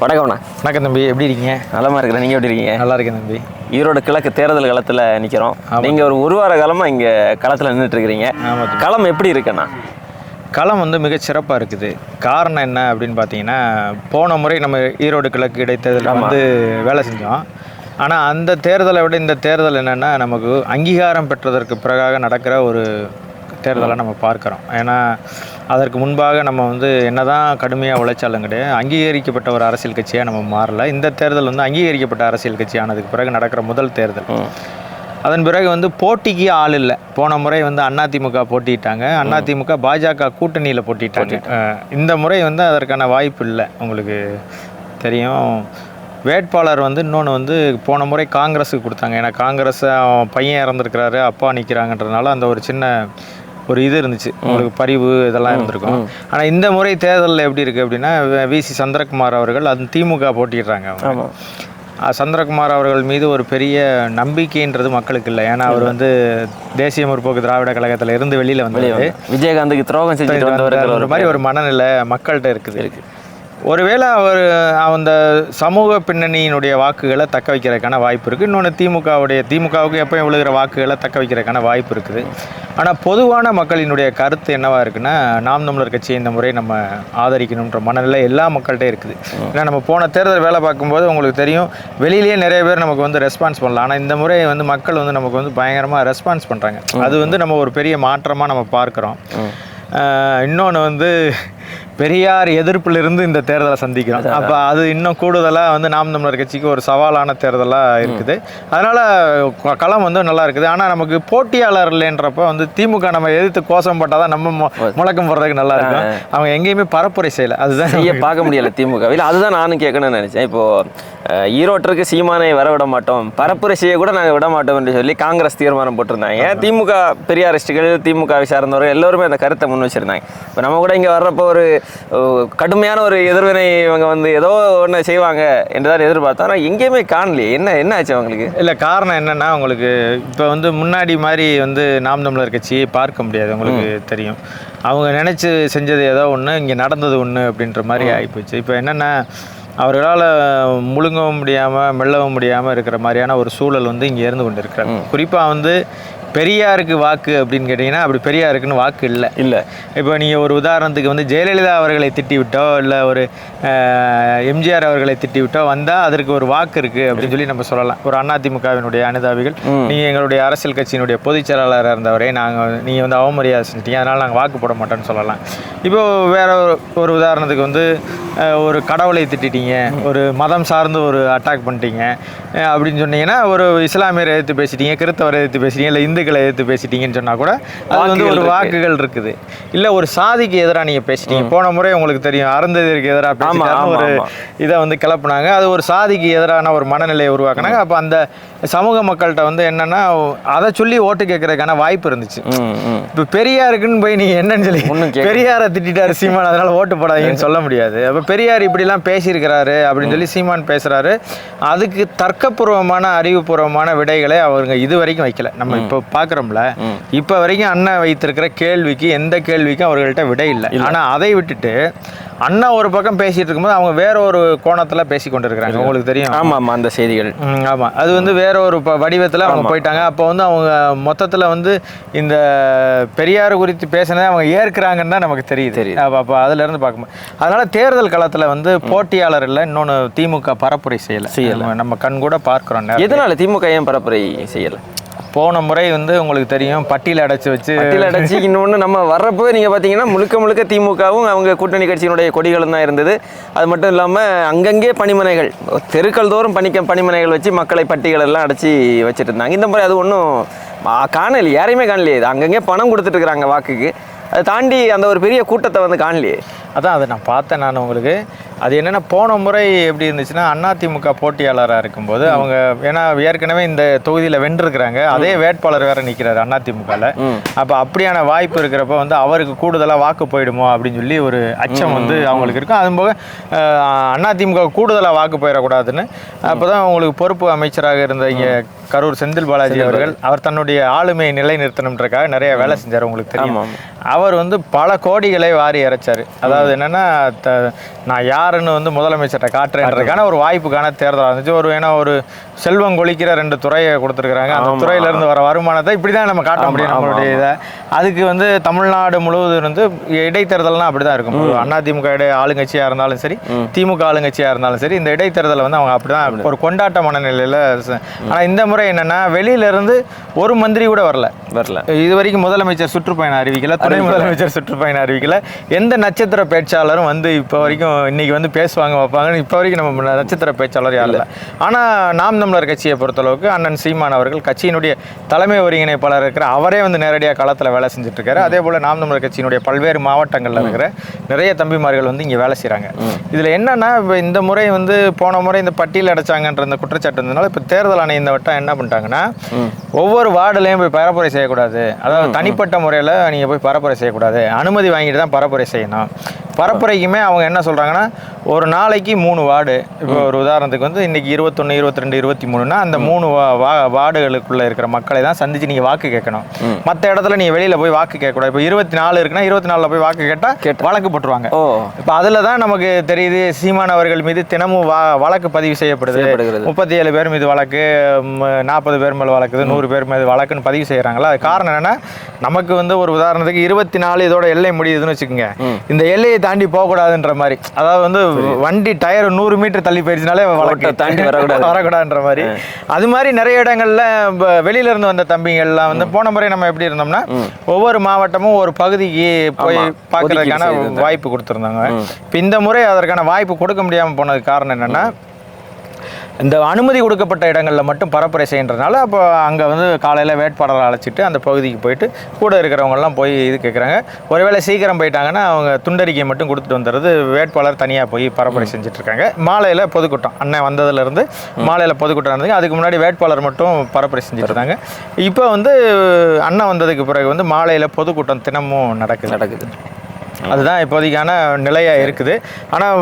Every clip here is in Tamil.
வணக்கம்ண்ணா வணக்கம் தம்பி எப்படி இருக்கீங்க? நலமா இருக்கிறேன். நீங்கள் எப்படி இருக்கீங்க? நல்லா இருக்கேன் தம்பி. ஈரோடு கிழக்கு தேர்தல் களத்தில் நிற்கிறோம் நீங்கள் ஒரு ஒரு வார காலமாக இங்கே களத்தில் நின்றுட்டு இருக்கிறீங்க. களம் எப்படி இருக்குண்ணா களம் வந்து மிகச் சிறப்பாக இருக்குது. காரணம் என்ன அப்படின்னு பார்த்தீங்கன்னா போன முறை நம்ம ஈரோடு கிழக்கு இடைத்தேர்தலில் வந்து வேலை செஞ்சோம். ஆனால் அந்த தேர்தலை விட இந்த தேர்தல் என்னென்னா நமக்கு அங்கீகாரம் பெற்றதற்கு பிறகாக நடக்கிற ஒரு தேர்தலை நம்ம பார்க்குறோம். ஏன்னா அதற்கு முன்பாக நம்ம வந்து என்னதான் கடுமையாக உழைச்சாலும் கிடையாது அங்கீகரிக்கப்பட்ட ஒரு அரசியல் கட்சியாக நம்ம மாறல. இந்த தேர்தல் வந்து அங்கீகரிக்கப்பட்ட அரசியல் கட்சி ஆனதுக்கு பிறகு நடக்கிற முதல் தேர்தல். அதன் பிறகு வந்து போட்டிக்கு ஆள் இல்லை. போன முறை வந்து அதிமுக போட்டிட்டாங்க. அதிமுக பாஜக கூட்டணியில் போட்டிட்டாங்க. இந்த முறை வந்து அதற்கான வாய்ப்பு இல்லை. உங்களுக்கு தெரியும். வேட்பாளர் வந்து இன்னொன்று வந்து போன முறை காங்கிரஸுக்கு கொடுத்தாங்க. ஏன்னா காங்கிரஸ் அவன் பையன் இறந்துருக்கிறாரு அப்பா நிற்கிறாங்கன்றதுனால அந்த ஒரு சின்ன ஒரு இது இருந்துச்சு. உங்களுக்கு பரிவு இதெல்லாம் இருந்திருக்கும். ஆனால் இந்த முறை தேர்தலில் எப்படி இருக்குது அப்படின்னா வி சி சந்திரகுமார் அவர்கள் அது திமுக போட்டிடுறாங்க அவங்க. சந்திரகுமார் அவர்கள் மீது ஒரு பெரிய நம்பிக்கைன்றது மக்களுக்கு இல்லை. ஏன்னா அவர் வந்து தேசிய முற்போக்கு திராவிட கழகத்தில் இருந்து வெளியில் வந்தாரு. விஜயகாந்துக்கு துரோகம் வந்தவர்கள் ஒரு மாதிரி ஒரு மனநிலை மக்கள்கிட்ட இருக்குது. ஒருவேளை அவர் அந்த சமூக பின்னணியினுடைய வாக்குகளை தக்க வைக்கிறதுக்கான வாய்ப்பு இருக்குது இன்னொன்று திமுகவுடைய திமுகவுக்கு எப்பயும் விழுகிற வாக்குகளை தக்க வைக்கிறதுக்கான வாய்ப்பு இருக்குது. ஆனால் பொதுவான மக்களினுடைய கருத்து என்னவா இருக்குன்னா நாம் தமிழர் கட்சியை இந்த முறை நம்ம ஆதரிக்கணுன்ற மனநிலை எல்லா மக்கள்கிட்ட இருக்குது. ஏன்னா நம்ம போன தேர்தல் வேலை பார்க்கும்போது உங்களுக்கு தெரியும் வெளியிலேயே நிறைய பேர் நமக்கு வந்து ரெஸ்பான்ஸ் பண்ணலாம். ஆனால் இந்த முறை வந்து மக்கள் வந்து நமக்கு வந்து பயங்கரமாக ரெஸ்பான்ஸ் பண்ணுறாங்க அது வந்து நம்ம ஒரு பெரிய மாற்றமாக நம்ம பார்க்குறோம். இன்னொன்று வந்து பெரியார் எதிர்ப்பிலிருந்து இந்த தேர்தலை சந்திக்கிறோம். அப்போ அது இன்னும் கூடுதலாக வந்து நாம் தமிழர் கட்சிக்கு ஒரு சவாலான தேர்தலாக இருக்குது. அதனால் களம் வந்து நல்லா இருக்குது. ஆனால் நமக்கு போட்டியாளர் இல்லைன்றப்ப வந்து திமுக நம்ம எதிர்த்து கோஷம் போட்டால் தான் நம்ம முழக்கம் போடுறதுக்கு நல்லா இருக்கும். அவங்க எங்கேயுமே பரப்புரை செய்யலை. அதுதான் பார்க்க முடியல திமுக. இல்லை அதுதான் நானும் கேட்கணும்னு நினைச்சேன். இப்போ அஹ், ஈரோட்டிற்கு சீமானை வர விட மாட்டோம் பரப்புரை செய்ய கூட நாங்கள் விட மாட்டோம் என்று சொல்லி காங்கிரஸ் தீர்மானம் போட்டிருந்தாங்க. ஏன்? திமுக பெரியாரிஸ்டுகள் திமுகவை சார்ந்தவர்கள் எல்லோருமே அந்த கருத்தை முன் வச்சிருந்தாங்க. இப்போ நம்ம கூட இங்கே வர்றப்போ ஒரு கடுமையான ஒரு எதிர்வினை இவங்க வந்து ஏதோ ஒன்று செய்வாங்க என்று தான் எதிர்பார்த்தோம். ஆனால் எங்கேயுமே காணலையே. என்ன என்ன ஆச்சு அவங்களுக்கு? இல்லை காரணம் என்னன்னா உங்களுக்கு இப்போ வந்து முன்னாடி மாதிரி வந்து நாம் தமிழர் கட்சியை பார்க்க முடியாது. உங்களுக்கு தெரியும். அவங்க நினச்சி செஞ்சது ஏதோ ஒன்று இங்கே நடந்தது ஒன்று அப்படின்ற மாதிரி ஆகிப்போச்சு இப்போ என்னென்னா அவர்களால் முழுங்கவும் முடியாமல் மெல்லவும் முடியாமல் இருக்கிற மாதிரியான ஒரு சூழல் வந்து இங்கே இருந்து கொண்டு இருக்கிறாங்க குறிப்பாக வந்து பெரியாருக்கு வாக்கு அப்படின்னு கேட்டிங்கன்னா அப்படி பெரியாருக்குன்னு வாக்கு இல்லை. இல்லை. இப்போ நீங்கள் ஒரு உதாரணத்துக்கு வந்து ஜெயலலிதா அவர்களை திட்டி விட்டோ இல்லை ஒரு எம்ஜிஆர் அவர்களை திட்டி விட்டோ வந்தால் அதற்கு ஒரு வாக்கு இருக்குது அப்படின்னு சொல்லி நம்ம சொல்லலாம். ஒரு அதிமுகவினுடைய அனுதாபிகள் நீங்கள் எங்களுடைய அரசியல் கட்சியினுடைய பொதுச் செயலாளராக இருந்தவரை நாங்கள் நீங்கள் வந்து அவமரியாதை செஞ்சிட்டீங்க அதனால் நாங்கள் வாக்கு போட மாட்டோம்னு சொல்லலாம். இப்போ வேற ஒரு- ஒரு உதாரணத்துக்கு வந்து ஒரு கடவுளை திட்டிட்டீங்க ஒரு மதம் சார்ந்து ஒரு அட்டாக் பண்ணிட்டீங்க அப்படின்னு சொன்னீங்கன்னா ஒரு இஸ்லாமியரை எதிர்த்து பேசிட்டீங்க கிறிஸ்தவரை எதிர்த்து பேசிட்டீங்க இல்லை இந்துக்களை எதிர்த்து பேசிட்டீங்கன்னு சொன்னால் கூட அது வந்து ஒரு வாக்குகள் இருக்கு. வாக்குகள் இருக்குது. இல்லை ஒரு சாதிக்கு எதிராக நீங்கள் பேசிட்டீங்க. போன முறை உங்களுக்கு தெரியும் அருந்ததிற்கு எதிராக ஆமா, ஒரு. இதை வந்து கிளப்புனாங்க. அது ஒரு சாதிக்கு எதிரான ஒரு மனநிலையை உருவாக்குனாங்க. அப்போ அந்த சமூக மக்கள்கிட்ட வந்து என்னன்னா அதை சொல்லி ஓட்டு கேட்கறதுக்கான வாய்ப்பு இருந்துச்சு. இப்போ பெரியாருக்குன்னு போய் நீங்க என்னன்னு சொல்லி பெரியாரை திட்டிட்டாரு சீமான். அதனால ஓட்டு போடாதீங்கன்னு சொல்ல முடியாது. அப்போ பெரியார் இப்படிலாம் பேசியிருக்கிறாரு அப்படின்னு சொல்லி சீமான் பேசுறாரு. அதுக்கு தர்க்கபூர்வமான அறிவுபூர்வமான விடைகளை அவருங்க இது வரைக்கும் வைக்கல. நம்ம இப்போ பார்க்குறோம்ல இப்போ வரைக்கும் அண்ணன் வைத்திருக்கிற கேள்விக்கு எந்த கேள்விக்கும் அவர்கள்ட்ட விடை இல்லை. ஆனா அதை விட்டுட்டு அண்ணா ஒரு பக்கம் பேசிட்டு இருக்கும்போது அவங்க வேற ஒரு கோணத்துல பேசி கொண்டு இருக்கிறாங்க உங்களுக்கு தெரியும்? ஆமாம் ஆமாம் அந்த செய்திகள். ஆமா. அது வந்து வேற ஒரு வடிவத்துல அவங்க போயிட்டாங்க. அப்போ வந்து அவங்க மொத்தத்துல வந்து இந்த பெரியார் குறித்து பேசினதை அவங்க ஏற்கிறாங்கன்னு தான் நமக்கு தெரியுது. தெரியுது. அப்போ அப்போ அதுல இருந்து பார்க்கும்போது அதனால தேர்தல் களத்துல வந்து போட்டியாளர் இல்லை இன்னொன்று திமுக பரப்புரை செய்யலை. நம்ம கண் கூட பார்க்குறோம் எதனால திமுக ஏன் பரப்புரை செய்யலை? போன முறை வந்து உங்களுக்கு தெரியும் பட்டியல் அடைச்சி வச்சு. பட்டியல் அடைச்சி இன்னொன்று நம்ம வர்றப்போ நீங்கள் பார்த்தீங்கன்னா முழுக்க முழுக்க திமுகவும் அவங்க கூட்டணி கட்சியினுடைய கொடிகளும் தான் இருந்தது. அது மட்டும் இல்லாமல் அங்கங்கே பணிமனைகள் தெருக்கள் தோறும் பணிக்க பணிமனைகள் வச்சு மக்களை பட்டிகள் எல்லாம் அடைச்சி வச்சுட்டு இருந்தாங்க. இந்த முறை அது ஒன்றும் காணல யாரையுமே காணலையே. அங்கங்கே பணம் கொடுத்துட்டு இருக்கிறாங்க வாக்குக்கு. அதை தாண்டி அந்த ஒரு பெரிய கூட்டத்தை வந்து காணலையே. அதான் அதை நான் பார்த்தேன் நான் உங்களுக்கு. அது என்னென்னா போன முறை எப்படி இருந்துச்சுன்னா அதிமுக போட்டியாளராக இருக்கும்போது அவங்க ஏன்னா ஏற்கனவே இந்த தொகுதியில் வென்றிருக்கிறாங்க. அதே வேட்பாளர் வேற நிற்கிறாரு அதிமுகவில் அப்போ அப்படியான வாய்ப்பு இருக்கிறப்ப வந்து அவருக்கு கூடுதலாக வாக்கு போயிடுமோ அப்படின்னு சொல்லி ஒரு அச்சம் வந்து அவங்களுக்கு இருக்கும். அதுவும் போக அஹ், அதிமுக கூடுதலாக வாக்கு போயிடக்கூடாதுன்னு. அப்போ தான் உங்களுக்கு பொறுப்பு அமைச்சராக இருந்த இங்கே கரூர் செந்தில் பாலாஜி அவர்கள் அவர் தன்னுடைய ஆளுமையை நிலைநிறுத்தணுன்றக்காக நிறைய வேலை செஞ்சார் உங்களுக்கு தெரியும். அவர் வந்து பல கோடிகளை வாரி இறைச்சாரு. அதாவது என்னன்னா நான் யாருன்னு வந்து முதலமைச்சர்கிட்ட காட்டுறேன்றதுக்கான ஒரு வாய்ப்புக்கான தேர்தலாக இருந்துச்சு ஒரு ஏன்னா ஒரு செல்வம் கொளிக்கிற ரெண்டு துறையை கொடுத்துருக்காங்க அந்த துறையில இருந்து வர வருமானத்தை இப்படி தான் நம்ம காட்ட முடியும் நம்மளுடைய இதை. அதுக்கு வந்து தமிழ்நாடு முழுவதும் இருந்து இடைத்தேர்தல்னா அப்படி தான் இருக்கும் அதிமுக இடை ஆளுங்கட்சியாக இருந்தாலும் சரி திமுக ஆளுங்கட்சியாக இருந்தாலும் சரி இந்த இடைத்தேர்தலை வந்து அவங்க அப்படி தான் ஒரு கொண்டாட்ட மனநிலையில் ஆனால் இந்த முறை என்னன்னா வெளியில இருந்து ஒரு மந்திரி கூட வரல. வரல. இது வரைக்கும் முதலமைச்சர் சுற்றுப்பயணம் அறிவிக்கல துணை முதலமைச்சர் சுற்றுப்பயணம் அறிவிக்கல. எந்த நட்சத்திர பேச்சாளரும் வந்து இப்போ வரைக்கும் இன்னைக்கு வந்து பேசுவாங்க வைப்பாங்கன்னு இப்போ வரைக்கும் நம்ம நட்சத்திர பேச்சாளர் யாரும் இல்லை. ஆனால் நாம் தமிழர் கட்சியை பொறுத்தளவுக்கு அண்ணன் சீமான் அவர்கள் கட்சியினுடைய தலைமை ஒருங்கிணைப்பாளர் இருக்கிற அவரே வந்து நேரடியாக களத்தில் வேலை செஞ்சுட்டு இருக்காரு அதே போல் நாம் தமிழர் கட்சியினுடைய பல்வேறு மாவட்டங்களில் இருக்கிற நிறைய தம்பிமார்கள் வந்து இங்கே வேலை செய்கிறாங்க இதில் என்னன்னா இப்போ இந்த முறை வந்து போன முறை இந்த பட்டியல் அடைச்சாங்கன்ற குற்றச்சாட்டு இருந்ததுனால இப்போ தேர்தல் ஆணையம் இந்த வட்டம் என்ன பண்ணிட்டாங்கன்னா ஒவ்வொரு வார்டுலையும் போய் பரப்புரை செய்யக்கூடாது. அதாவது தனிப்பட்ட முறையில் நீங்கள் போய் பரப்புரை செய்யக்கூடாது. அனுமதி வாங்கிட்டு தான் பரப்புரை செய்யணும். பரப்புரைக்குமே அவங்க என்ன சொல்கிறாங்கன்னா ஒரு நாளைக்கு மூணு வார்டு. இப்போ ஒரு உதாரணத்துக்கு வந்து இன்னைக்கு இருபத்தொன்று இருபத்தி ரெண்டு இருபத்தி மூணுனா அந்த மூணு வா வா- வார்டுகளுக்குள்ளே இருக்கிற மக்களை தான் சந்திச்சு நீங்கள் வாக்கு கேட்கணும். மற்ற இடத்துல நீங்கள் வெளியில் போய் வாக்கு கேட்கக்கூடாது. இப்போ இருபத்தி நாலு இருக்குன்னா இருபத்தி நாலில் போய் வாக்கு கேட்டால் வழக்கு போட்டுருவாங்க. இப்போ அதில் தான் நமக்கு தெரியுது சீமான் அவர்கள் மீது தினமும் வா வழக்கு பதிவு செய்யப்படுது. முப்பத்தி ஏழு பேர் மீது வழக்கு நாற்பது பேர் மேல் வழக்குது நூறு பேர் மீது வழக்குன்னு பதிவு செய்கிறாங்களா அது காரணம் என்னன்னா நமக்கு வந்து ஒரு உதாரணத்துக்கு இருபத்தி நாலு இதோட எல்லை முடியுதுன்னு வச்சுக்கோங்க. இந்த எல்லையை தாண்டி போகக்கூடாதுன்ற மாதிரி. அதாவது வந்து வண்டி டயர் நூறு மீட்டர் தள்ளி போயிடுச்சுனாலே வழக்கு. தாண்டி வரக்கூடாது. வரக்கூடாதுன்ற மாதிரி. அது மாதிரி நிறைய இடங்கள்ல வெளியில இருந்து வந்த தம்பிங்கள்லாம் வந்து போன முறை நம்ம எப்படி இருந்தோம்னா ஒவ்வொரு மாவட்டமும் ஒரு பகுதிக்கு போய். பார்க்கறதுக்கான. வாய்ப்பு கொடுத்துருந்தாங்க. இப்போ இந்த முறை அதற்கான வாய்ப்பு கொடுக்க முடியாமல் போனதுக்கு காரணம் என்னன்னா இந்த அனுமதி கொடுக்கப்பட்ட இடங்களில் மட்டும் பரப்புரை செய்கின்றனால அப்போ அங்கே வந்து காலையில் வேட்பாளரை அழைச்சிட்டு அந்த பகுதிக்கு போயிட்டு கூட இருக்கிறவங்கெல்லாம் போய் இது கேட்குறாங்க ஒருவேளை சீக்கிரம் போயிட்டாங்கன்னா அவங்க துண்டறிக்கை மட்டும் கொடுத்துட்டு வந்துடுறது வேட்பாளர் தனியாக போய் பரப்புரை செஞ்சுட்டு இருக்காங்க மாலையில் பொதுக்கூட்டம் அண்ணன் வந்ததுலேருந்து மாலையில் பொதுக்கூட்டம் இருந்தது அதுக்கு முன்னாடி வேட்பாளர் மட்டும் பரப்புரை செஞ்சுட்டு இப்போ வந்து அண்ணன் வந்ததுக்கு பிறகு வந்து மாலையில் பொதுக்கூட்டம் தினமும் நடக்குது. நடக்குது. அதுதான் இப்போதைக்கான நிலையாக இருக்குது. ஆனால்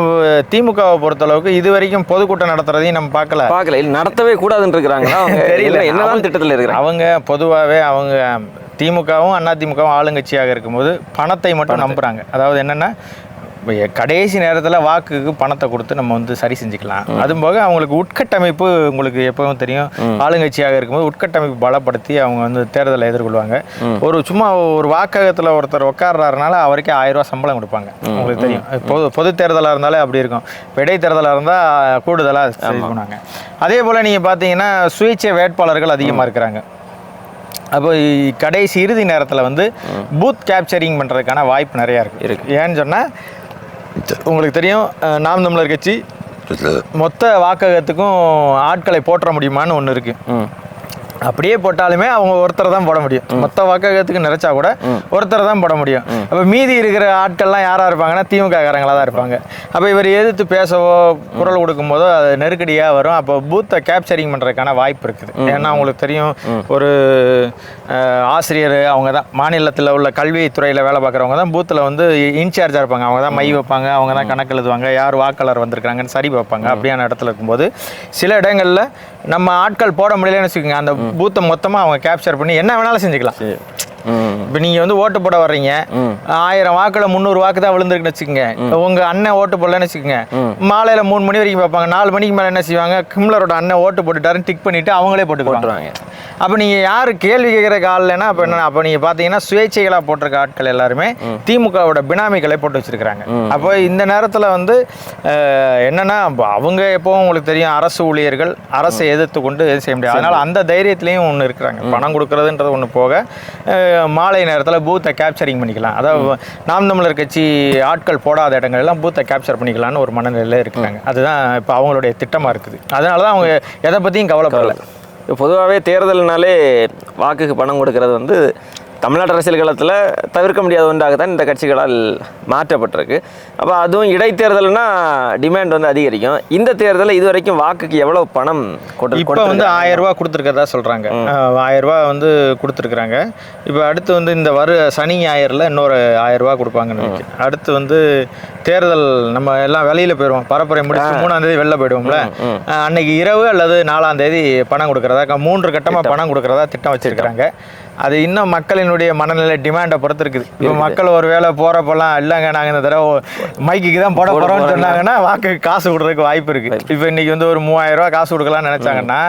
திமுகவை பொறுத்தளவுக்கு இது வரைக்கும் பொதுக்கூட்டம் நடத்துறதையும் நம்ம பார்க்கல. பார்க்கல. இல்லை நடத்தவே கூடாதுன்னு இருக்கிறாங்களா? அவங்க தெரியல. என்ன- என்னதான் திட்டத்தில் இருக்கிறாங்க? அவங்க பொதுவாகவே அவங்க திமுகவும் அண்ணா திமுகவும் ஆளுங்கட்சியாக இருக்கும்போது பணத்தை மட்டும் நம்புறாங்க. அதாவது என்னன்னா கடைசி நேரத்தில் வாக்குக்கு பணத்தை கொடுத்து நம்ம வந்து சரி செஞ்சுக்கலாம். அதுவும் போக அவங்களுக்கு உட்கட்டமைப்பு உங்களுக்கு எப்பவும் தெரியும். ஆளுங்கட்சியாக இருக்கும்போது உட்கட்டமைப்பு பலப்படுத்தி அவங்க வந்து தேர்தலை எதிர்கொள்வாங்க. ஒரு சும்மா ஒரு வாக்ககத்தில் ஒருத்தர் உட்கார்றாருனால அவருக்கே ஆயிரம் ரூபாய் சம்பளம் கொடுப்பாங்க. உங்களுக்கு தெரியும். பொது பொது தேர்தலாக இருந்தாலே அப்படி இருக்கும். இப்ப இடைத்தேர்தலாக இருந்தால் கூடுதலாக பண்ணுவாங்க அதே போல் நீங்கள் பார்த்தீங்கன்னா சுயேட்சை வேட்பாளர்கள் அதிகமாக இருக்கிறாங்க. அப்போ கடைசி இறுதி நேரத்தில் வந்து பூத் கேப்சரிங் பண்ணுறதுக்கான வாய்ப்பு நிறையா இருக்குது இருக்கு. ஏன்னு சொன்னால் உங்களுக்கு தெரியும் நாம் தமிழர் கட்சி மொத்த வாக்ககத்துக்கும் ஆட்களை போற்ற முடியுமான்னு ஒன்று இருக்குது ம். அப்படியே போட்டாலுமே அவங்க ஒருத்தரை தான் போட முடியும். மொத்த வாக்ககத்துக்கு நிறைச்சா கூட ஒருத்தரை தான் போட முடியும். அப்போ மீதி இருக்கிற ஆட்கள்லாம் யாராக இருப்பாங்கன்னா திமுக காரங்களாக தான் இருப்பாங்க. அப்போ இவர் எதிர்த்து பேசவோ குரல் கொடுக்கும் போதோ அது நெருக்கடியாக வரும். அப்போ பூத்தை கேப்சரிங் பண்ணுறதுக்கான வாய்ப்பு இருக்குது. ஏன்னா அவங்களுக்கு தெரியும் ஒரு ஆசிரியர் அவங்க தான். மாநிலத்தில் உள்ள கல்வித்துறையில் வேலை பார்க்குறவங்க தான் பூத்தில் வந்து இன்சார்ஜாக இருப்பாங்க. அவங்க தான் மை வைப்பாங்க. அவங்க தான் கணக்கு எழுதுவாங்க. யார் வாக்காளர் வந்திருக்காங்கன்னு சரி வைப்பாங்க அப்படியான இடத்துல இருக்கும்போது சில இடங்களில் நம்ம ஆட்கள் போட முடியலன்னு வச்சுக்கோங்க. அந்த பூத்தை மொத்தமாக அவங்க கேப்சர் பண்ணி என்ன வேணாலும் செஞ்சுக்கலாம். சரி. இப்போ நீங்கள் வந்து ஓட்டு போட வர்றீங்க. ஆயிரம் வாக்கில் முந்நூறு வாக்கு தான் விழுந்திருக்குன்னு வச்சுக்கோங்க. உங்கள் அண்ணன் ஓட்டு போடலன்னு வச்சுக்கோங்க. மாலையில் மூணு மணி வரைக்கும் பார்ப்பாங்க. நாலு மணிக்கு மேலே என்ன செய்வாங்க? கிம்லரோட அண்ணன் ஓட்டு போட்டுட்டாருன்னு டிக் பண்ணிவிட்டு அவங்களே போட்டுக்குவாங்க. போட்டுருவாங்க. அப்போ நீங்கள் யார் கேள்வி கேட்குறக்கு ஆள்னா அப்போ என்ன அப்போ நீங்கள் பார்த்தீங்கன்னா சுயேட்சைகளாக போட்டிருக்க ஆட்கள் எல்லாருமே திமுகவோட பினாமிகளை போட்டு வச்சிருக்கிறாங்க. அப்போ இந்த நேரத்தில் வந்து என்னன்னா அவங்க எப்பவும் உங்களுக்கு தெரியும் அரசு ஊழியர்கள் அரசை எதிர்த்து கொண்டு எதுவும் செய்ய முடியாது. அதனால் அந்த தைரியத்திலையும் ஒன்று இருக்கிறாங்க. பணம் கொடுக்கறதுன்றது ஒன்று போக மாலை நேரத்தில் பூத்தை கேப்சரிங் பண்ணிக்கலாம். அதாவது நாம் தமிழர் கட்சி ஆட்கள் போடாத இடங்கள் எல்லாம் பூத்தை கேப்சர் பண்ணிக்கலாம்னு ஒரு மனநிலையில் இருக்கிறாங்க அதுதான் இப்போ அவங்களுடைய திட்டமாக இருக்குது. அதனால தான் அவங்க எதை பற்றியும் கவலைப்படலை. பொதுவாகவே தேர்தல்னாலே வாக்குக்கு பணம் கொடுக்கறது வந்து தமிழ்நாட்டு அரசியல் களத்தில் தவிர்க்க முடியாத ஒன்றாக தான் இந்த கட்சிகளால் மாற்றப்பட்டிருக்கு. அப்போ அதுவும் இடைத்தேர்தல்னா டிமாண்ட் வந்து அதிகரிக்கும். இந்த தேர்தலில் இது வரைக்கும் வாக்குக்கு எவ்வளோ பணம் இப்போ வந்து ஆயிரம் ரூபாய் கொடுத்துருக்கறதா சொல்கிறாங்க ஆயிரம் வந்து கொடுத்துருக்குறாங்க. இப்போ அடுத்து வந்து இந்த வரு சனி ஞாயிறில் இன்னொரு ஆயிரம் கொடுப்பாங்கன்னு அடுத்து வந்து தேர்தல் நம்ம எல்லாம் வெளியில் போயிடுவோம் பரப்புரை முடிச்சு மூணாம் தேதி வெளில போயிடுவோம்ல. அன்னைக்கு இரவு அல்லது நாலாம் தேதி பணம் கொடுக்கறதா? மூன்று கட்டமாக பணம் கொடுக்கறதா திட்டம் வச்சிருக்கிறாங்க. அது இன்னும் மக்களினுடைய மனநிலை டிமாண்டை பொறுத்து இருக்குது இப்போ மக்கள் ஒரு வேளை போகிறப்பெல்லாம் இல்லைங்க நாங்கள் இந்த தடவை மைக்குக்கு தான் போட போகிறோம்னு சொன்னாங்கன்னா வாக்கு காசு கொடுறதுக்கு வாய்ப்பு இருக்குது இப்போ இன்னைக்கு வந்து ஒரு மூவாயிரம் ரூபாய் காசு கொடுக்கலாம்னு நினச்சாங்கன்னா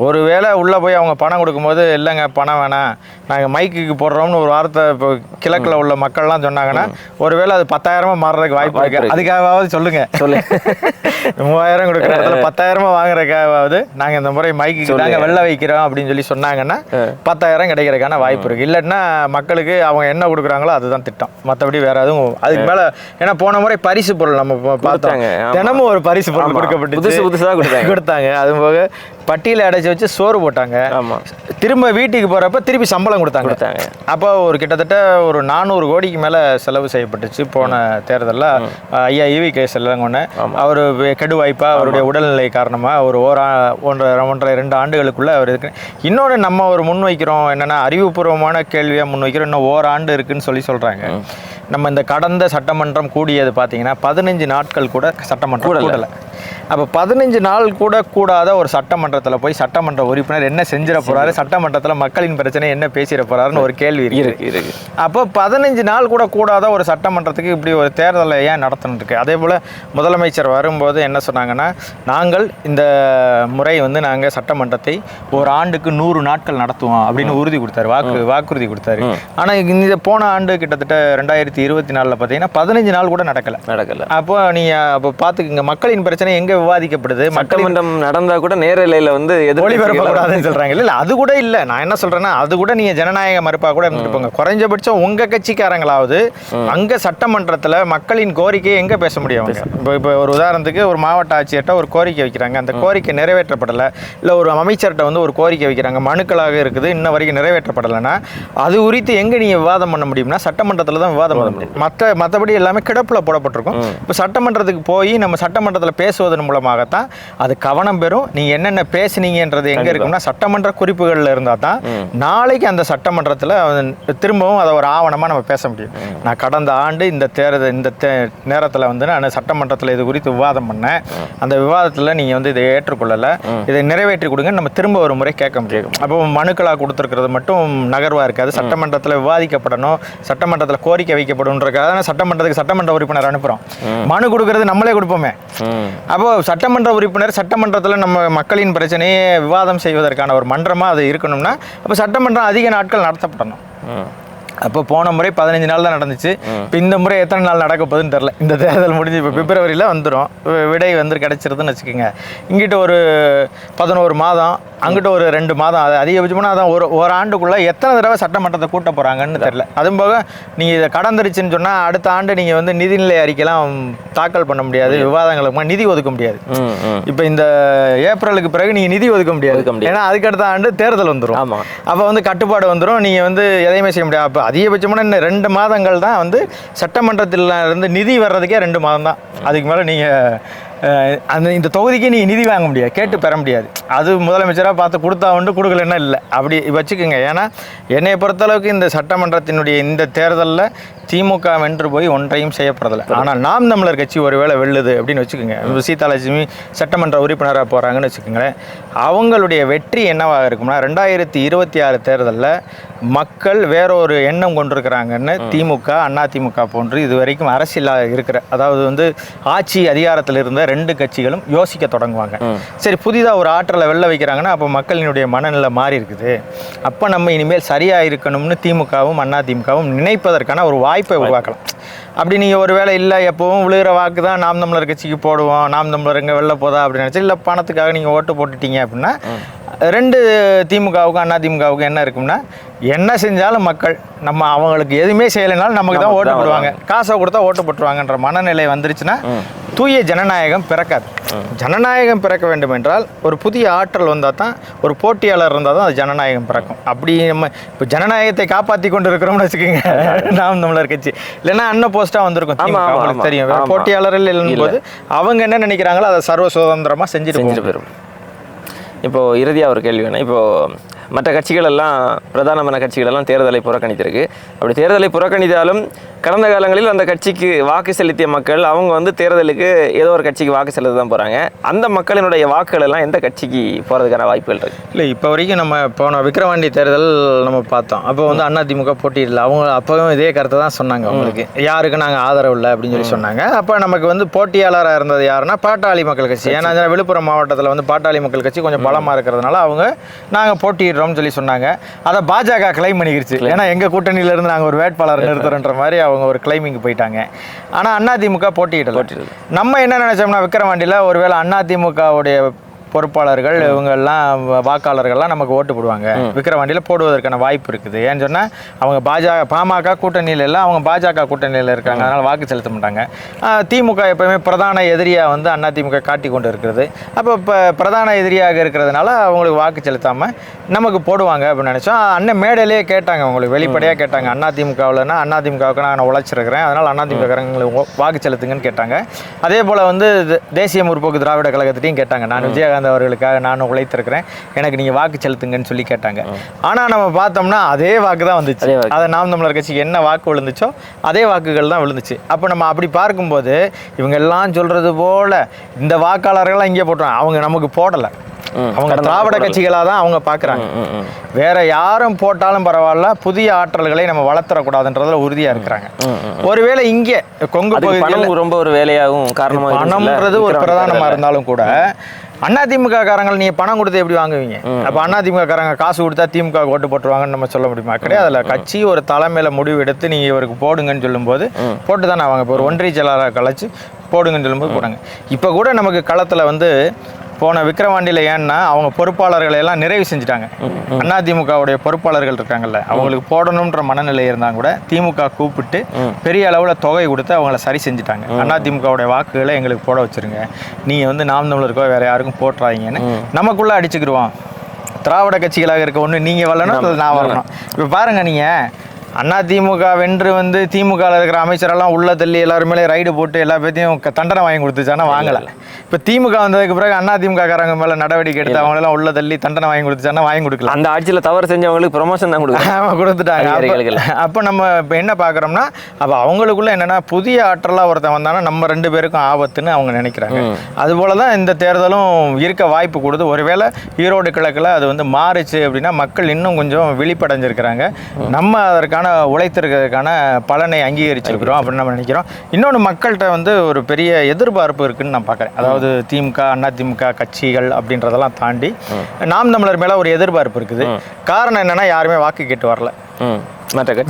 ஒரு வேளை உள்ளே போய் அவங்க பணம் கொடுக்கும்போது இல்லைங்க பணம் வேணாம். நாங்கள் மைக்குக்கு போடுறோம்னு ஒரு வார்த்தை இப்போ கிழக்கில் உள்ள மக்கள்லாம் சொன்னாங்கன்னா ஒருவேளை அது பத்தாயிரமா மாறுறதுக்கு வாய்ப்பு இருக்குது இருக்கு. அதுக்காகவாவது சொல்லுங்க. சொல்லு. மூவாயிரம் கொடுக்குற இடத்துல பத்தாயிரமா வாங்குறதுக்காகவாவது நாங்கள் இந்த முறை மைக்குக்கு தாங்க வெளில வைக்கிறோம் அப்படின்னு சொல்லி சொன்னாங்கன்னா பத்தாயிரம் கிடைக்கிறதுக்கான வாய்ப்பு இருக்கு. இல்லைன்னா மக்களுக்கு அவங்க என்ன கொடுக்குறாங்களோ அதுதான் திட்டம். மற்றபடி வேற எதுவும் அதுக்கு மேல ஏன்னா போன முறை பரிசு பொருள் நம்ம பா- பார்த்தோம். கொடுத்தாங்க, ஆமா. தினமும் ஒரு பரிசு பொருள் ஆமா. கொடுக்கப்பட்டுச்சு. புதுசு புதுசா கொடுத்தாங்க. கொடுத்தாங்க. அது போக பட்டியல அடைச்சு வச்சு சோறு போட்டாங்க. ஆமாம் திரும்ப வீட்டுக்கு போறப்ப திருப்பி சம்பளம் கொடுத்தாங்க. கொடுத்தாங்க. அப்போ ஒரு கிட்டத்தட்ட ஒரு நானூறு கோடிக்கு மேல செலவு செய்யப்பட்டுச்சு போன தேர்தலில். ஐயா ஈவி கே செல்லங்கொன்னு அவர் கெடு வாய்ப்பா அவருடைய உடல்நிலை காரணமா ஒரு ஓரா ஒன்றரை ஒன்றரை ரெண்டு ஆண்டுகளுக்குள்ள அவர் இருக்கு இன்னொன்று நம்ம ஒரு முன்வைக்கிறோம் என்னன்னா அறிவுபூர்வமான கேள்வியா முன்வைக்கிறோம் இன்னும் ஓராண்டு இருக்குன்னு சொல்லி சொல்றாங்க. நம்ம இந்த கடந்த சட்டமன்றம் கூடியது பார்த்தீங்கன்னா பதினஞ்சு நாட்கள் கூட சட்டமன்றம் கூடல. அப்போ பதினஞ்சு நாள் கூட கூடாத ஒரு சட்டமன்றத்தில் போய் சட்டமன்ற உறுப்பினர் என்ன செஞ்சிட போறாரு சட்டமன்றத்தில் மக்களின் பிரச்சனை என்ன பேசிட போறாருன்னு ஒரு கேள்வி இருக்கு. இருக்கு அப்போ பதினஞ்சு நாள் கூட கூடாத ஒரு சட்டமன்றத்துக்கு இப்படி ஒரு தேர்தலை ஏன் நடத்தணும் இருக்கு அதே போல் முதலமைச்சர் வரும்போது என்ன சொன்னாங்கன்னா நாங்கள் இந்த முறை வந்து நாங்கள் சட்டமன்றத்தை ஒரு ஆண்டுக்கு நூறு நாட்கள் நடத்துவோம் அப்படின்னு உறுதி கொடுத்தாரு வாக்கு வாக்குறுதி கொடுத்தாரு. ஆனால் இந்த போன ஆண்டு கிட்டத்தட்ட ரெண்டாயிரத்தி இருபத்தி நாலில் பார்த்தீங்கன்னா பதினஞ்சு நாள் கூட நடக்கலை. நடக்கல. அப்போ நீங்கள் அப்போ பார்த்துக்குங்க மக்களின் பிரச்சனை எங்கே விவாதிக்கப்படுது? சட்டமன்றம் நடந்தா கூட நேரலையில் வந்து ஒளிபரப்பக்கூடாதுன்னு சொல்றாங்க. இல்ல அது கூட இல்ல. நான் என்ன சொல்றேன்னா அது கூட நீங்க ஜனநாயக மறுப்பா கூட இருந்துட்டு போங்க. குறைஞ்சபட்சம் உங்க கட்சிக்காரங்களாவது அங்க சட்டமன்றத்துல மக்களின் கோரிக்கையை எங்க பேச முடியும் இப்போ இப்போ ஒரு உதாரணத்துக்கு ஒரு மாவட்ட ஆட்சியர்கிட்ட ஒரு கோரிக்கை வைக்கிறாங்க. அந்த கோரிக்கை நிறைவேற்றப்படலை. இல்ல ஒரு அமைச்சர்கிட்ட வந்து ஒரு கோரிக்கை வைக்கிறாங்க. மனுக்களாக இருக்குது. இன்ன வரைக்கும் நிறைவேற்றப்படலைன்னா அது குறித்து எங்க நீங்க விவாதம் பண்ண முடியும்னா சட்டமன்றத்துல தான் விவாதம் பண்ண முடியும். மற்ற மற்றபடி எல்லாமே கிடப்புல போடப்பட்டிருக்கும். இப்போ சட்டமன்றத்துக்கு போய் நம்ம சட்டமன்றத்தில் பேசுவதன் மூலமாகத்தான் அது கவனம் பெறும். நீங்க என்னென்ன பேசுனீங்கன்றது எங்க இருக்கும்னா சட்டமன்ற குறிப்புகள்ல இருந்தா தான் நாளைக்கு அந்த சட்டமன்றத்தில் திரும்பவும் அதை ஒரு ஆவணமா நம்ம பேச முடியும். நான் கடந்த ஆண்டு இந்த தேர்தல் இந்த நேரத்தில் வந்து நான் சட்டமன்றத்தில் இது குறித்து விவாதம் பண்ணேன். அந்த விவாதத்தில் நீங்கள் வந்து இதை ஏற்றுக்கொள்ளலை. இதை நிறைவேற்றி கொடுங்க நம்ம திரும்ப ஒரு முறை கேட்க முடியும். அப்போ மனுக்களாக கொடுத்துருக்கிறது மட்டும் நகர்வாக இருக்காது. சட்டமன்றத்தில் விவாதிக்கப்படணும். சட்டமன்றத்தில் கோரிக்கை வைக்கப்படும்ன்றதுக்காக சட்டமன்றத்துக்கு சட்டமன்ற உறுப்பினர் அனுப்புகிறோம் மனு கொடுக்கறது நம்மளே கொடுப்போமே. அப்போது அப்போ சட்டமன்ற உறுப்பினர் சட்டமன்றத்தில் நம்ம மக்களின் பிரச்சனையை விவாதம் செய்வதற்கான ஒரு மன்றமாக அது இருக்கணும்னா அப்போ சட்டமன்றம் அதிக நாட்கள் நடத்தப்படணும். அப்போ போன முறை பதினஞ்சு நாள் தான் நடந்துச்சு. இப்போ இந்த முறை எத்தனை நாள் நடக்க போகுதுன்னு தெரில இந்த தேர்தல் முடிஞ்சு இப்போ பிப்ரவரியில் வந்துடும் விடை வந்து கிடச்சிருதுன்னு வச்சுக்கோங்க. இங்கிட்ட ஒரு பதினோரு மாதம் அங்கிட்ட ஒரு ரெண்டு மாதம் அது அதிகபட்சமான அதான் ஒரு ஒரு ஆண்டுக்குள்ளே எத்தனை தடவை சட்டமன்றத்தை கூட்ட போகிறாங்கன்னு தெரில அதுவும் போக நீங்கள் இதை கடந்துருச்சுன்னு சொன்னால் அடுத்த ஆண்டு நீங்கள் வந்து நிதிநிலை அறிக்கைலாம் தாக்கல் பண்ண முடியாது விவாதங்களுக்கு நிதி ஒதுக்க முடியாது. இப்போ இந்த ஏப்ரலுக்கு பிறகு நீங்கள் நிதி ஒதுக்க முடியாது. ஏன்னா அதுக்கடுத்த ஆண்டு தேர்தல் வந்துடும். அப்போ வந்து கட்டுப்பாடு வந்துடும் நீங்கள் வந்து எதையுமே செய்ய முடியாது. அப்போ அதிகபட்சமான இன்னும் ரெண்டு மாதங்கள் தான் வந்து சட்டமன்றத்தில் இருந்து நிதி வர்றதுக்கே ரெண்டு மாதம் தான். அதுக்கு மேலே நீங்கள் அந்த இந்த தொகுதிக்கு நீங்கள் நிதி வாங்க முடியாது. கேட்டு பெற முடியாது. அது முதலமைச்சராக பார்த்து கொடுத்தா உண்டு கொடுக்கலன்னா இல்லை. அப்படி வச்சுக்கோங்க. ஏன்னா என்னை பொறுத்தளவுக்கு இந்த சட்டமன்றத்தினுடைய இந்த தேர்தலில் திமுக வென்று போய் ஒன்றையும் செய்யப்படுறதில்ல ஆனால் நாம் தமிழர் கட்சி ஒருவேளை வெல்லுது அப்படின்னு வச்சுக்கோங்க. சீதாலட்சுமி சட்டமன்ற உறுப்பினராக போகிறாங்கன்னு வச்சுக்கோங்களேன். அவங்களுடைய வெற்றி என்னவாக இருக்கும்னா ரெண்டாயிரத்தி இருபத்தி ஆறு தேர்தலில் மக்கள் வேற ஒரு எண்ணம் கொண்டிருக்கிறாங்கன்னு திமுக அண்ணா திமுக போன்று இது வரைக்கும் அரசியலாக இருக்கிற அதாவது வந்து ஆட்சி அதிகாரத்தில் இருந்த ரெண்டு கட்சிகளும் யோசிக்க தொடங்குவாங்க. சரி புதிதாக ஒரு ஆற்றலை வெளில வைக்கிறாங்கன்னா அப்போ மக்களினுடைய மனநிலை மாறி இருக்குது அப்போ நம்ம இனிமேல் சரியாக இருக்கணும்னு திமுகவும் அண்ணா திமுகவும் நினைப்பதற்கான ஒரு வாய்ப்பை உருவாக்கலாம். அப்படி நீங்கள் ஒரு வேளை இல்லை எப்பவும் விழுகிற வாக்கு தான் நாம் தமிழர் கட்சிக்கு போடுவோம் நாம் எங்கே வெளில போதா அப்படின்னு நினச்சி இல்லை பணத்துக்காக நீங்கள் ஓட்டு போட்டுட்டீங்க அப்படின்னா ரெண்டு திமுகவுக்கும் அண்ணா திமுகவுக்கும் என்ன இருக்கும்னா என்ன செஞ்சாலும் மக்கள் நம்ம அவங்களுக்கு எதுவுமே செய்யலைனாலும் நமக்கு தான் ஓட்டு போடுவாங்க. காசை கொடுத்தா ஓட்டு போட்டுருவாங்கன்ற மனநிலை வந்துருச்சுன்னா தூய ஜனநாயகம் பிறக்காது. ஜனநாயகம் பிறக்க வேண்டும் என்றால் ஒரு புதிய ஆற்றல் வந்தால் தான் ஒரு போட்டியாளர் இருந்தால் தான் அது ஜனநாயகம் பிறக்கும். அப்படி நம்ம இப்போ ஜனநாயகத்தை காப்பாற்றி கொண்டு இருக்கிறோம்னு வச்சுக்கோங்க. நாம் தமிழர் கட்சி. இல்லைன்னா அன்ன போஸ்ட்டாக வந்திருக்கும். தெரியும். வேற ஆமா. போட்டியாளர்கள் இல்லைன்போது அவங்க என்ன நினைக்கிறாங்களோ அதை சர்வ சுதந்திரமாக செஞ்சுட்டு போயிடும் இப்போ இறுதியாக ஒரு கேள்வி வேணும். இப்போ மற்ற கட்சிகள் எல்லாம் பிரதானமான கட்சிகள் எல்லாம் தேர்தலை புறக்கணித்திருக்கு. அப்படி தேர்தலை புறக்கணித்தாலும் கடந்த காலங்களில் அந்த கட்சிக்கு வாக்கு செலுத்திய மக்கள் அவங்க வந்து தேர்தலுக்கு ஏதோ ஒரு கட்சிக்கு வாக்கு செலுத்த தான் போகிறாங்க அந்த மக்களினுடைய வாக்குகள் எல்லாம் எந்த கட்சிக்கு போகிறதுக்கான வாய்ப்புகள் இருக்கு? இல்லை இப்போ வரைக்கும் நம்ம போன விக்கிரவாண்டி தேர்தல் நம்ம பார்த்தோம். அப்போ வந்து அதிமுக போட்டியிடல. அவங்க அப்போவும் இதே கருத்தை தான் சொன்னாங்க அவங்களுக்கு. யாருக்கு நாங்கள் ஆதரவு இல்லை? அப்படின்னு சொல்லி சொன்னாங்க. அப்போ நமக்கு வந்து போட்டியாளராக இருந்தது யாருன்னா பாட்டாளி மக்கள் கட்சி. ஏன்னா விழுப்புரம் மாவட்டத்தில் வந்து பாட்டாளி மக்கள் கட்சி கொஞ்சம் பலமாக இருக்கிறதுனால அவங்க நாங்கள் போட்டியிடுறோம்னு சொல்லி சொன்னாங்க. அதை பாஜக கிளைம் பண்ணிக்கிருச்சு. ஏன்னா எங்கள் கூட்டணியிலேருந்து நாங்கள் ஒரு வேட்பாளர் நிறுத்துறோன்ற மாதிரி அவங்க ஒரு கிளைமிங் போயிட்டாங்க. ஆனால் அதிமுக போட்டியிடல. நம்ம என்ன நினைச்சோம்னா விக்கிரவாண்டியில் ஒருவேளை அதிமுகவுடைய பொறுப்பாளர்கள் இவங்க எல்லாம் வாக்காளர்கள்லாம் நமக்கு ஓட்டு போடுவாங்க. விக்கிரவாண்டியில் போடுவதற்கான வாய்ப்பு இருக்குது. ஏன்னு சொன்னால் அவங்க பாஜக பாமக கூட்டணியில் இல்லை அவங்க பாஜக கூட்டணியில் இருக்காங்க. அதனால் வாக்கு செலுத்த மாட்டாங்க. திமுக எப்பவுமே பிரதான எதிரியாக வந்து அதிமுக காட்டி கொண்டு இருக்கிறது. அப்போ இப்போ பிரதான எதிரியாக இருக்கிறதுனால அவங்களுக்கு வாக்கு செலுத்தாமல் நமக்கு போடுவாங்க அப்படின்னு நினச்சோம். அண்ணன் மேடையிலேயே கேட்டாங்க அவங்களுக்கு வெளிப்படையாக கேட்டாங்க. அதிமுகவில்னா அதிமுகவுக்கு நான் உழைச்சிருக்கிறேன். அதனால் அதிமுகங்களுக்கு வாக்கு செலுத்துங்கன்னு கேட்டாங்க. அதே போல் வந்து தேசிய முற்போக்கு திராவிட கழகத்திட்டையும் கேட்டாங்க. நான் விஜயகாந்த் அவர்களுக்காக நானும் உழைத்திருக்கிறேன். எனக்கு நீங்கள் வாக்கு செலுத்துங்கன்னு சொல்லி கேட்டாங்க. ஆனால் நம்ம பார்த்தோம்னா அதே வாக்கு தான் வந்துச்சு. அதே நாம் தமிழர் கட்சிக்கு என்ன வாக்கு விழுந்துச்சோ அதே வாக்குகள் தான் விழுந்துச்சு. அப்போ நம்ம அப்படி பார்க்கும்போது இவங்க எல்லாம் சொல்றது போல இந்த வாக்காளர்கள்லாம் இங்கே போட்டுறாங்க அவங்க நமக்கு போடலை. அவங்க திராவிட. கட்சிகளாக தான் அவங்க பார்க்குறாங்க. வேற யாரும் போட்டாலும் பரவாயில்ல புதிய ஆற்றல்களை நம்ம வளர்த்துறக்கூடாதுன்றதுல உறுதியா இருக்கிறாங்க. ஒருவேளை இங்கே கொங்கு பகுதியில் ரொம்ப ஒரு வேலையாகவும் காரணமாக பணம்ன்றது ஒரு பிரதானமா இருந்தாலும் கூட அதிமுக காரங்க நீங்க பணம் கொடுத்து எப்படி வாங்குவீங்க? அப்ப அதிமுக காரங்க காசு கொடுத்தா திமுக ஓட்டு போட்டுருவாங்கன்னு நம்ம சொல்ல முடியுமா? கிடையாது. அதுல கட்சி ஒரு தலைமையில முடிவு எடுத்து நீங்க இவருக்கு போடுங்கன்னு சொல்லும்போது போட்டு தானே அவங்க இப்போ ஒரு ஒன்றிய செயலாளரை கலைச்சு போடுங்கன்னு சொல்லும்போது போடுங்க இப்போ கூட நமக்கு களத்துல வந்து போன விக்கிரவாண்டியில் ஏன்னா அவங்க பொறுப்பாளர்களை எல்லாம் நிறைவு செஞ்சுட்டாங்க. அதிமுகவுடைய பொறுப்பாளர்கள் இருக்காங்கல்ல அவங்களுக்கு போடணுன்ற மனநிலை இருந்தாங்க கூட திமுக கூப்பிட்டு பெரிய அளவில் தொகை கொடுத்து அவங்கள சரி செஞ்சுட்டாங்க. அதிமுகவுடைய வாக்குகளை எங்களுக்கு போட வச்சிருங்க. நீங்கள் வந்து நாம் தமிழருக்கோ வேற யாருக்கும் போட்டுறாதீங்கன்னு நமக்குள்ள அடிச்சுக்கிடுவோம் திராவிட கட்சிகளாக இருக்க ஒன்று நீங்கள் வரலன்னா நான் வரணும். இப்போ பாருங்க நீங்கள் அண்ணா திமுக வென்று வந்து திமுகவில் இருக்கிற அமைச்சரெல்லாம் உள்ள தள்ளி எல்லாருமே ரைடு போட்டு எல்லா பேர்த்தையும் தண்டனை வாங்கி கொடுத்துச்சு. ஆனால் வாங்கலை. இப்போ திமுக வந்ததுக்கு பிறகு அண்ணா திமுக காரங்க மேலே நடவடிக்கை எடுத்து அவங்களெல்லாம் உள்ள தள்ளி தண்டனை வாங்கி கொடுத்துச்சானா வாங்கி கொடுக்கல. அந்த ஆட்சியில் தவறு செஞ்சவங்களுக்கு ப்ரொமோஷன் தான் கொடுக்குறாங்க. ஆமா, கொடுத்துட்டாங்க. அப்ப- அப்போ நம்ம இப்போ என்ன பார்க்குறோம்னா அப்போ அவங்களுக்குள்ள என்னன்னா புதிய ஆற்றலாக ஒருத்தன் வந்தானா நம்ம ரெண்டு பேருக்கும் ஆபத்துன்னு அவங்க நினைக்கிறாங்க. அதுபோல தான் இந்த தேர்தலும் இருக்க வாய்ப்பு கொடுத்து ஒருவேளை ஈரோடு கிழக்கில் அது வந்து மாறுச்சு அப்படின்னா மக்கள் இன்னும் கொஞ்சம் விழிப்படைஞ்சிருக்கிறாங்க. நம்ம அதற்கான உழைத்திருக்கிறதுக்கான பலனை அங்கீகரிச்சிருக்கிறோம் அப்படின்னு நம்ம நினைக்கிறோம். இன்னொன்று மக்கள்கிட்ட வந்து ஒரு பெரிய எதிர்பார்ப்பு இருக்குன்னு நான் பார்க்குறேன். அதாவது திமுக அதிமுக கட்சிகள் அப்படின்றதெல்லாம் தாண்டி நாம் தமிழர் மேலே ஒரு எதிர்பார்ப்பு இருக்குது. காரணம் என்னன்னா யாருமே வாக்கு கேட்டு வரல.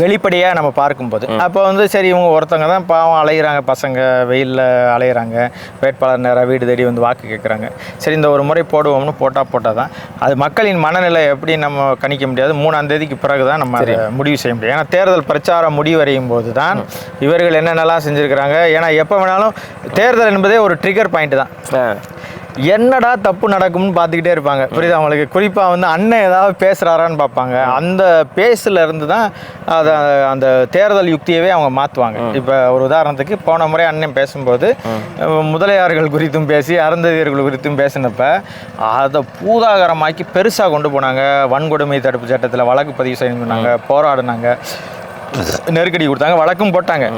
வெளிப்படையாக நம்ம பார்க்கும்போது. அப்போ வந்து சரி இவங்க ஒருத்தவங்க தான் பாவம் அலையிறாங்க பசங்க வெயிலில் அலையிறாங்க வேட்பாளர் நேராக வீடு தேடி வந்து வாக்கு கேட்குறாங்க சரி இந்த ஒரு முறை போடுவோம்னு போட்டால் போட்டால் தான் அது மக்களின் மனநிலை எப்படி நம்ம கணிக்க முடியாது. மூணாம் தேதிக்கு பிறகு தான் நம்ம முடிவு செய்ய முடியும். ஏன்னா தேர்தல் பிரச்சாரம் முடிவடையும் போது தான் இவர்கள் என்னென்னலாம் செஞ்சுருக்கிறாங்க. ஏன்னா எப்போ வேணாலும் தேர்தல் என்பதே ஒரு ட்ரிகர் பாயிண்ட் தான். என்னடா தப்பு நடக்கும்னு பார்த்துக்கிட்டே இருப்பாங்க. புரியுதா? அவங்களுக்கு குறிப்பாக வந்து அண்ணன் ஏதாவது பேசுகிறாரான்னு பார்ப்பாங்க. அந்த பேஸில் இருந்து தான் அதை அந்த தேர்தல் யுக்தியவே அவங்க மாற்றுவாங்க இப்போ ஒரு உதாரணத்துக்கு போன முறை அண்ணன் பேசும்போது முதலியார்கள் குறித்தும் பேசி அருந்ததியர்கள் குறித்தும் பேசினப்ப அதை பூதாகரமாக்கி பெருசாக கொண்டு போனாங்க. வன்கொடுமை தடுப்பு சட்டத்தில் வழக்கு பதிவு செய்யணும்னாங்க போராடினாங்க. நெருக்கடி கொடுத்தாங்க வழக்கும் போட்டாங்க.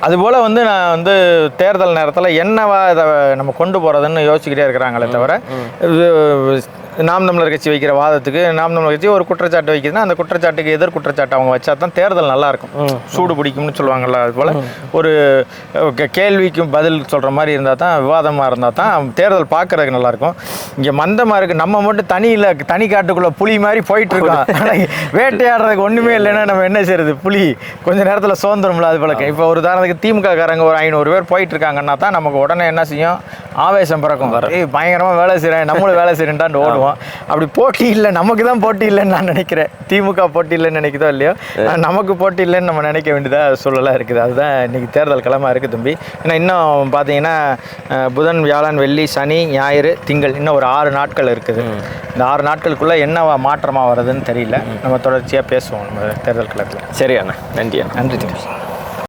அதுபோல் வந்து நான் வந்து தேர்தல் நேரத்தில் என்னவா இதை நம்ம கொண்டு போகிறதுன்னு யோசிச்சுக்கிட்டே இருக்கிறாங்களே தவிர நாம் தமிழர் கட்சி வைக்கிற வாதத்துக்கு நாம் தமிழர் கட்சி ஒரு குற்றச்சாட்டு வைக்குதுன்னா அந்த குற்றச்சாட்டுக்கு எதிர் குற்றச்சாட்டு அவங்க வச்சா தான் தேர்தல் நல்லா இருக்கும். சூடு பிடிக்கும்னு சொல்லுவாங்கல்ல அது போல். ஒரு கே- கேள்விக்கும் பதில் சொல்கிற மாதிரி இருந்தால் தான் விவாதமாக இருந்தால் தான் தேர்தல் பார்க்கறதுக்கு நல்லா இருக்கும். இங்கே மந்தமாக இருக்குது நம்ம மட்டும் தனியில் தனி காட்டுக்குள்ளே புலி மாதிரி போயிட்டு இருக்கோம். ஆனா, வேட்டையாடுறதுக்கு ஒன்றுமே இல்லைன்னா நம்ம என்ன செய்யறது புலி கொஞ்ச நேரத்தில் சோர்ந்துரும்ல அது போல. இப்போ ஒரு உதாரணத்துக்கு திமுக காரங்க ஒரு ஐநூறு பேர் போயிட்டு இருக்காங்கன்னா தான் நமக்கு உடனே என்ன செய்யும்? ஆவேசம் பிறக்கும். ஏய் பயங்கரமாக வேலை செய்கிறேன் நம்மளும் வேலை செய்கிறேன்டான்னு ஓடுவோம். அப்படி போட்டி இல்லை நமக்கு தான் போட்டி இல்லைன்னு நான் நினைக்கிறேன். திமுக போட்டி இல்லைன்னு நினைக்குதோ இல்லையோ? நமக்கு போட்டி இல்லைன்னு நம்ம நினைக்க வேண்டியதாக சூழலாக இருக்குது. அதுதான் இன்னைக்கு தேர்தல் கிழமை இருக்குது தம்பி. ஏன்னா இன்னும் பார்த்தீங்கன்னா புதன் வியாழன் வெள்ளி சனி ஞாயிறு திங்கள் இன்னும் ஒரு ஆறு நாட்கள் இருக்குது. இந்த ஆறு நாட்களுக்குள்ளே என்ன மாற்றமாக வருதுன்னு தெரியல. நம்ம தொடர்ச்சியாக பேசுவோம் நம்ம தேர்தல் கிழக்கில் சரி அண்ணா. நன்றி அண்ணா. நன்றி